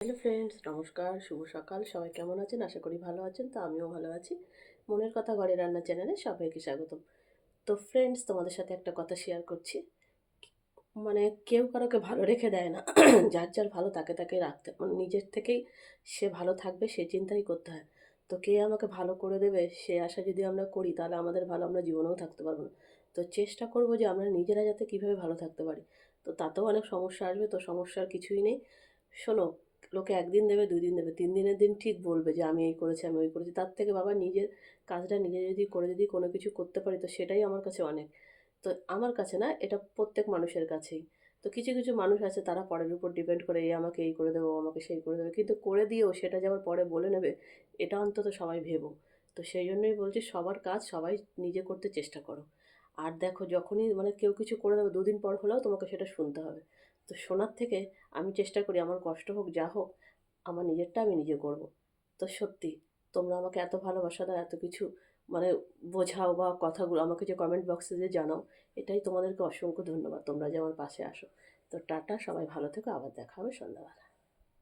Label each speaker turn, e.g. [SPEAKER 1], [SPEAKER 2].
[SPEAKER 1] Hello friends, নমস্কার, শুভ সকাল। সবাই কেমন আছেন? আশা করি ভালো আছেন, তো আমিও ভালো আছি। মনের কথা ঘরে রান্না চ্যানেলে সবাইকে স্বাগতম। তো ফ্রেন্ডস, তোমাদের সাথে একটা কথা শেয়ার করছি। মানে কেউ কারোকে ভালো রেখে দেয় না। যার যার ভালো তাকে তাকে রাখতে মানে নিজের থেকেই সে ভালো থাকবে, সে চিন্তাই করতে হয়। তো কে আমাকে ভালো করে দেবে, সে আশা যদি আমরা করি, তাহলে আমাদের ভালো আমরা জীবনেও থাকতে পারব না। তো চেষ্টা করব যে আমরা নিজেরা যাতে কীভাবে ভালো থাকতে পারি। তো তাতেও অনেক সমস্যা আসবে, তো সমস্যার কিছুই নেই। শোনো লোকে একদিন দেবে দুই দিন দেবে তিন দিনের দিন ঠিক বলবে যে আমি এই করেছি, আমি ওই করেছি। তার থেকে বাবা নিজের কাজটা নিজে যদি করে যদি কোনো কিছু করতে পারি, তো সেটাই আমার কাছে অনেক। তো আমার কাছে না, এটা প্রত্যেক মানুষের কাছেই। তো কিছু কিছু মানুষ আছে, তারা পরের উপর ডিপেন্ড করে, এই আমাকে এই করে দেবো আমাকে সেই করে দেবে। কিন্তু করে দিয়েও সেটা যে আবার পরে বলে নেবে, এটা অন্তত সবাই ভেবো। তো সেই জন্যই বলছি, সবার কাজ সবাই নিজে করতে চেষ্টা করো। আর দেখো যখনই মানে কেউ কিছু করে দেবে, দুদিন পর হলেও তোমাকে সেটা শুনতে হবে। তো শোনার থেকে আমি চেষ্টা করি, আমার কষ্ট হোক, যা হোক, আমার নিজেরটা আমি নিজে করব। তো সত্যি, তোমরা আমাকে এত ভালোবাসা দাও, এত কিছু মানে বোঝাও বা কথাগুলো আমাকে যে কমেন্ট বক্সে যে জানাও, এটাই তোমাদেরকে অসংখ্য ধন্যবাদ। তোমরা যে আমার পাশে আসো। তো টাটা, সবাই ভালো থেকো, আবার দেখা হবে সন্ধ্যাবেলা।